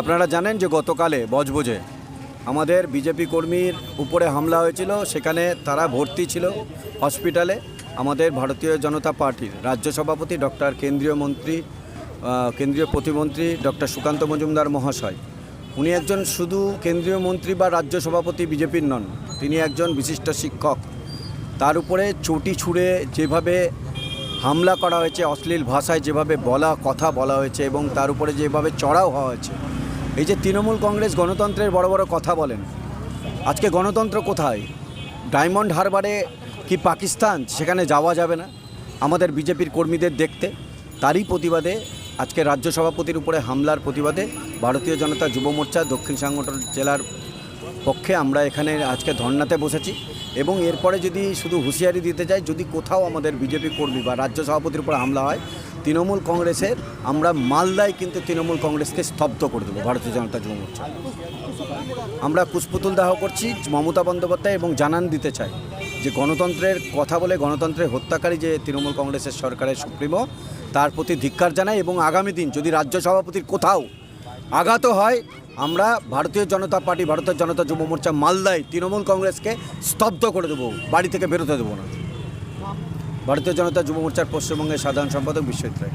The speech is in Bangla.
আপনারা জানেন যে গতকালে বজবজে আমাদের বিজেপি কর্মীর উপরে হামলা হয়েছিল, সেখানে তারা ভর্তি ছিল হসপিটালে। আমাদের ভারতীয় জনতা পার্টির রাজ্য সভাপতি ডক্টর কেন্দ্রীয় মন্ত্রী কেন্দ্রীয় প্রতিমন্ত্রী ডক্টর সুকান্ত মজুমদার মহাশয়। উনি একজন শুধু কেন্দ্রীয় মন্ত্রী বা রাজ্য সভাপতি বিজেপির নন, তিনি একজন বিশিষ্ট শিক্ষক। তার উপরে চটি ছুঁড়ে যেভাবে হামলা করা হয়েছে, অশ্লীল ভাষায় যেভাবে বলা, কথা বলা হয়েছে এবং তার উপরে যেভাবে চড়াও হওয়া হয়েছে। এই যে তৃণমূল কংগ্রেস গণতন্ত্রের বড় বড় কথা বলেন, আজকে গণতন্ত্র কোথায়? ডায়মন্ড হারবারে কি পাকিস্তান? সেখানে যাওয়া যাবে না আমাদের বিজেপির কর্মীদের দেখতে। তারই প্রতিবাদে আজকে রাজ্য সভাপতির উপরে হামলার প্রতিবাদে ভারতীয় জনতা যুব মোর্চা দক্ষিণ সাংগঠন জেলার পক্ষে আমরা এখানে আজকে ধর্নাতে বসেছি এবং এরপরে যদি শুধু হুঁশিয়ারি দিতে যাই যদি কোথাও আমাদের বিজেপি কর্মী বা রাজ্য সভাপতির উপর হামলা হয়, তৃণমূল কংগ্রেসের আমরা মালদায় কিন্তু তৃণমূল কংগ্রেসকে স্তব্ধ করে দেবো, ভারতীয় জনতা যুব মোর্চা। আমরা পুষ্পতুল দাহ করছি, মমতা বন্দ্যোপাধ্যায় এবং জানান দিতে চাই যে গণতন্ত্রের কথা বলে গণতন্ত্রের হত্যাকারী যে তৃণমূল কংগ্রেসের সরকারের সুপ্রিমো, তার প্রতি ধিক্কার জানাই এবং আগামী দিন যদি রাজ্য সভাপতির কোথাও আঘাত হয়। আমরা ভারতীয় জনতা পার্টি, ভারতের জনতা যুব মোর্চা মালদায় তৃণমূল কংগ্রেসকে স্তব্ধ করে দেবো। বাড়ি থেকে বেরোতে দেবো না। ভারতীয় জনতা যুব মোর্চার পশ্চিমবঙ্গের সাধারণ সম্পাদক বিশ্বজিৎ রায়।